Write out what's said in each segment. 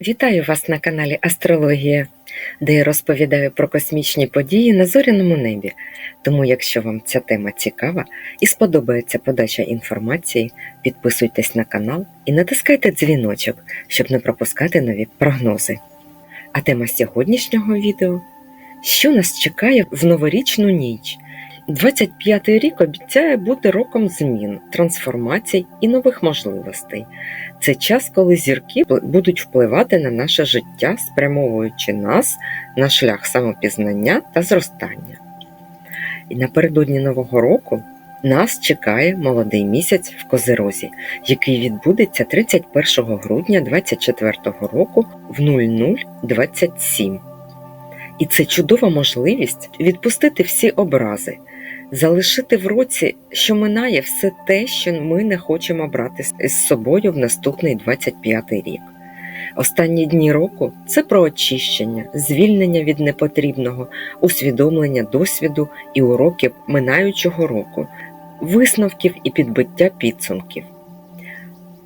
Вітаю вас на каналі Астрологія, де я розповідаю про космічні події на зоряному небі. Тому, якщо вам ця тема цікава і сподобається подача інформації, підписуйтесь на канал і натискайте дзвіночок, щоб не пропускати нові прогнози. А тема сьогоднішнього відео що нас чекає в новорічну ніч? 25-й рік обіцяє бути роком змін, трансформацій і нових можливостей. Це час, коли зірки будуть впливати на наше життя, спрямовуючи нас на шлях самопізнання та зростання. І напередодні Нового року нас чекає молодий місяць в Козерозі, який відбудеться 31 грудня 2024 року в 0027. І це чудова можливість відпустити всі образи, залишити в році, що минає все те, що ми не хочемо брати з собою в наступний 25-й рік. Останні дні року це про очищення, звільнення від непотрібного, усвідомлення досвіду і уроків минаючого року, висновків і підбиття підсумків.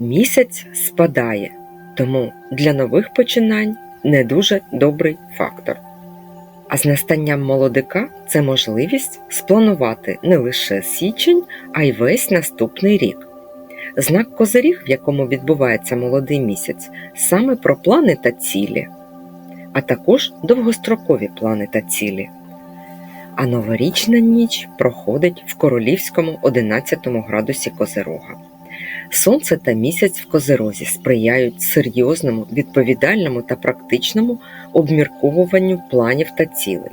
Місяць спадає, тому для нових починань не дуже добрий фактор. А з настанням молодика це можливість спланувати не лише січень, а й весь наступний рік. Знак Козиріг, в якому відбувається молодий місяць, саме про плани та цілі, а також довгострокові плани та цілі. А новорічна ніч проходить в королівському 11 градусі Козирога. Сонце та місяць в Козирозі сприяють серйозному, відповідальному та практичному обмірковуванню планів та цілей.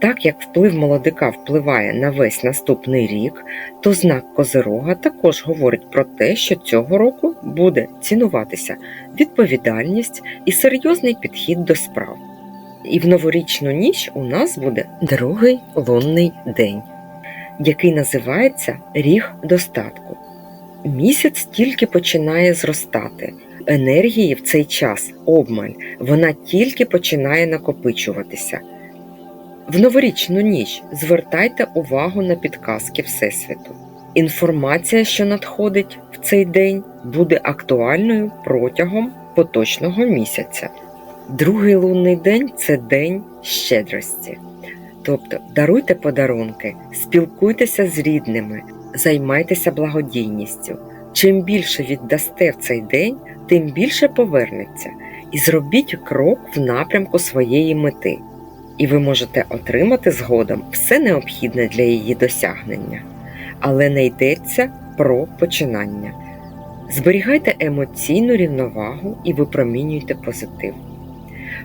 Так як вплив молодика впливає на весь наступний рік, то знак Козирога також говорить про те, що цього року буде цінуватися відповідальність і серйозний підхід до справ. І в новорічну ніч у нас буде другий лунний день, який називається Ріг достатку. Місяць тільки починає зростати. Енергії в цей час обмаль, вона тільки починає накопичуватися. В новорічну ніч звертайте увагу на підказки Всесвіту. Інформація, що надходить в цей день, буде актуальною протягом поточного місяця. Другий лунний день це день щедрості. Тобто даруйте подарунки, спілкуйтеся з рідними, займайтеся благодійністю. Чим більше віддасте в цей день, тим більше повернеться, і зробіть крок в напрямку своєї мети, і ви можете отримати згодом все необхідне для її досягнення. Але не йдеться про починання. Зберігайте емоційну рівновагу і випромінюйте позитив.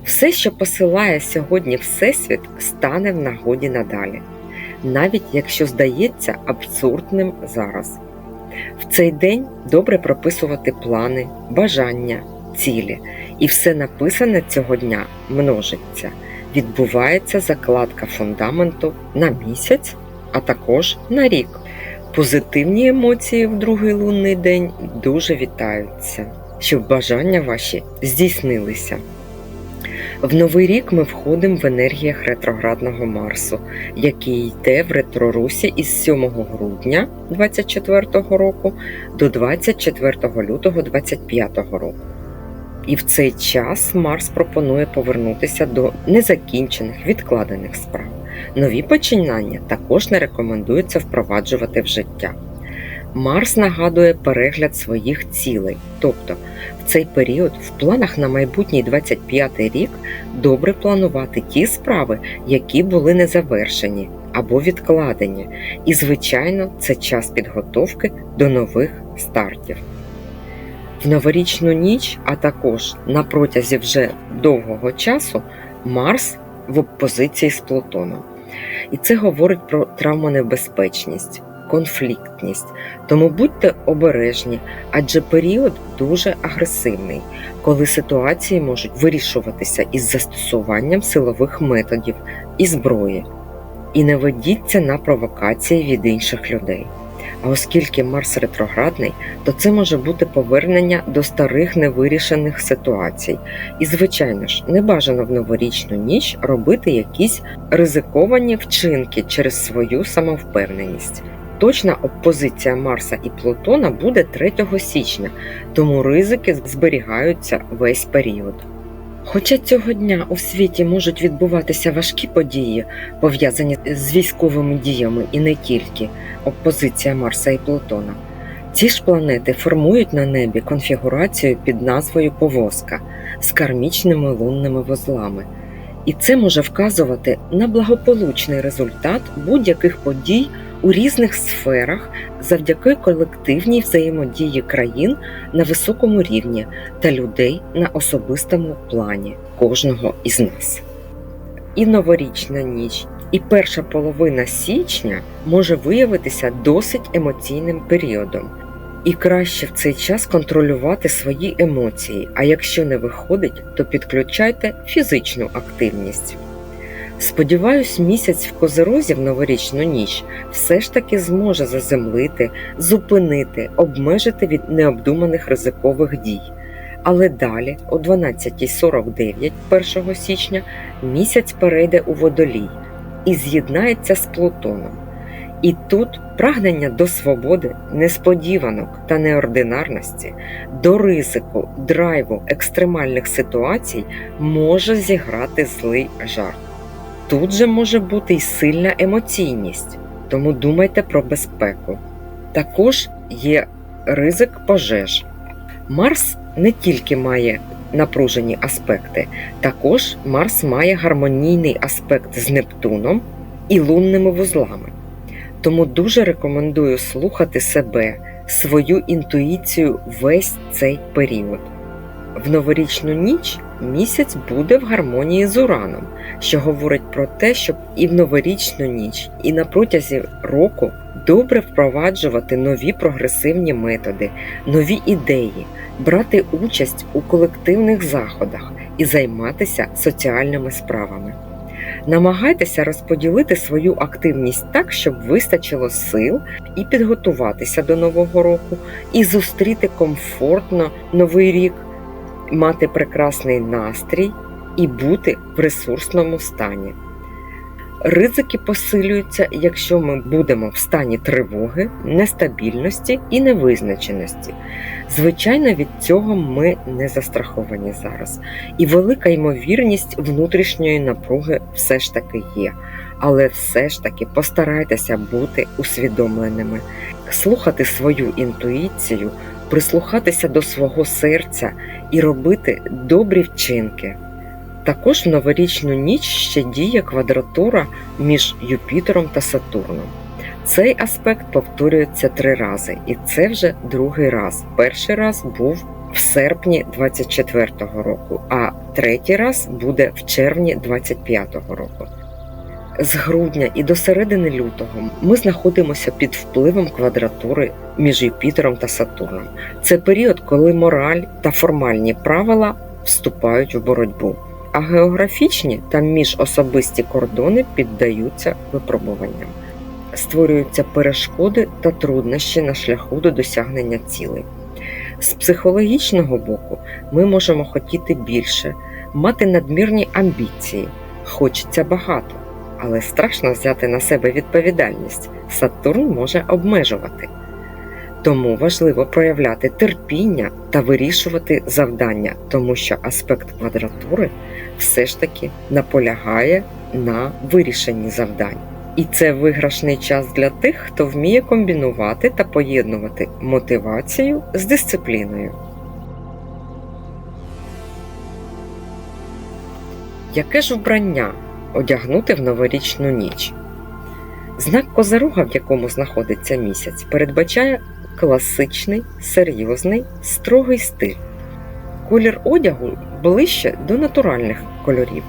Все, що посилає сьогодні Всесвіт, стане в нагоді надалі навіть якщо здається абсурдним зараз. В цей день добре прописувати плани, бажання, цілі, і все написане цього дня множиться. Відбувається закладка фундаменту на місяць, а також на рік. Позитивні емоції в другий лунний день дуже вітаються, щоб бажання ваші здійснилися. В новий рік ми входимо в енергіях ретроградного Марсу, який йде в ретрорусі із 7 грудня 2024 року до 24 лютого 2025 року. І в цей час Марс пропонує повернутися до незакінчених відкладених справ. Нові починання також не рекомендується впроваджувати в життя. Марс нагадує перегляд своїх цілей, тобто в цей період в планах на майбутній 25-й рік добре планувати ті справи, які були не завершені або відкладені, і, звичайно, це час підготовки до нових стартів. В новорічну ніч, а також на протязі вже довгого часу, Марс в опозиції з Плутоном. І це говорить про травмонебезпечність конфліктність. Тому будьте обережні, адже період дуже агресивний, коли ситуації можуть вирішуватися із застосуванням силових методів і зброї. І не ведіться на провокації від інших людей. А оскільки Марс ретроградний, то це може бути повернення до старих невирішених ситуацій. І, звичайно ж, не бажано в новорічну ніч робити якісь ризиковані вчинки через свою самовпевненість. Остаточна опозиція Марса і Плутона буде 3 січня, тому ризики зберігаються весь період. Хоча цього дня у світі можуть відбуватися важкі події, пов'язані з військовими діями і не тільки опозиція Марса і Плутона, ці ж планети формують на небі конфігурацію під назвою повозка з кармічними лунними вузлами. І це може вказувати на благополучний результат будь-яких подій у різних сферах завдяки колективній взаємодії країн на високому рівні та людей на особистому плані кожного із нас. І новорічна ніч, і перша половина січня може виявитися досить емоційним періодом. І краще в цей час контролювати свої емоції, а якщо не виходить, то підключайте фізичну активність. Сподіваюсь, місяць в козерозі в новорічну ніч все ж таки зможе заземлити, зупинити, обмежити від необдуманих ризикових дій. Але далі, о 12.49 1 січня, місяць перейде у водолій і з'єднається з Плутоном. І тут прагнення до свободи, несподіванок та неординарності, до ризику, драйву екстремальних ситуацій може зіграти злий жарт. Тут же може бути й сильна емоційність, тому думайте про безпеку. Також є ризик пожеж. Марс не тільки має напружені аспекти, також Марс має гармонійний аспект з Нептуном і лунними вузлами. Тому дуже рекомендую слухати себе, свою інтуїцію весь цей період. В новорічну ніч місяць буде в гармонії з Ураном, що говорить про те, щоб і в новорічну ніч, і на протязі року добре впроваджувати нові прогресивні методи, нові ідеї, брати участь у колективних заходах і займатися соціальними справами. Намагайтеся розподілити свою активність так, щоб вистачило сил і підготуватися до нового року, і зустріти комфортно новий рік, мати прекрасний настрій і бути в ресурсному стані. Ризики посилюються, якщо ми будемо в стані тривоги, нестабільності і невизначеності. Звичайно, від цього ми не застраховані зараз, і велика ймовірність внутрішньої напруги все ж таки є. Але все ж таки постарайтеся бути усвідомленими, слухати свою інтуїцію, прислухатися до свого серця і робити добрі вчинки. Також в новорічну ніч ще діє квадратура між Юпітером та Сатурном. Цей аспект повторюється три рази, і це вже другий раз. Перший раз був в серпні 24-го року, а третій раз буде в червні 25-го року. З грудня і до середини лютого ми знаходимося під впливом квадратури між Юпітером та Сатурном. Це період, коли мораль та формальні правила вступають в боротьбу а географічні та міжособисті кордони піддаються випробуванням. Створюються перешкоди та труднощі на шляху до досягнення цілей. З психологічного боку ми можемо хотіти більше, мати надмірні амбіції, хочеться багато, але страшно взяти на себе відповідальність. Сатурн може обмежувати. Тому важливо проявляти терпіння та вирішувати завдання, тому що аспект квадратури все ж таки наполягає на вирішенні завдань. І це виграшний час для тих, хто вміє комбінувати та поєднувати мотивацію з дисципліною. Яке ж вбрання одягнути в новорічну ніч? Знак козирога, в якому знаходиться місяць, передбачає класичний, серйозний, строгий стиль. Колір одягу ближче до натуральних кольорів,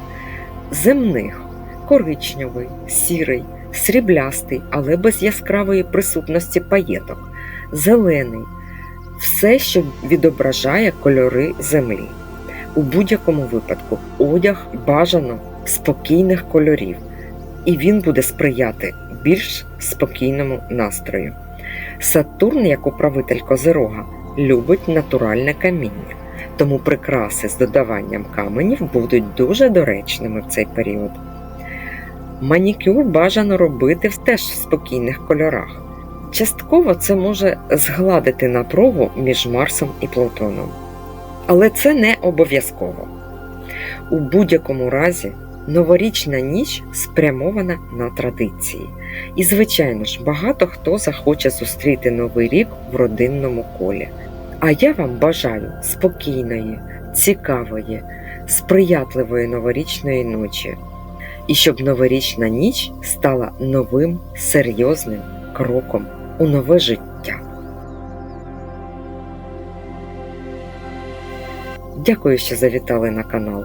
земних, коричневий, сірий, сріблястий, але без яскравої присутності паєток, зелений, все, що відображає кольори землі. У будь-якому випадку одяг бажано спокійних кольорів, і він буде сприяти більш спокійному настрою. Сатурн, як управитель Козирога, любить натуральне каміння, тому прикраси з додаванням каменів будуть дуже доречними в цей період. Манікюр бажано робити теж в спокійних кольорах. Частково це може згладити напругу між Марсом і Плутоном. Але це не обов'язково. У будь-якому разі новорічна ніч спрямована на традиції. І, звичайно ж, багато хто захоче зустріти новий рік в родинному колі. А я вам бажаю спокійної, цікавої, сприятливої новорічної ночі. І щоб новорічна ніч стала новим серйозним кроком у нове життя. Дякую, що завітали на канал.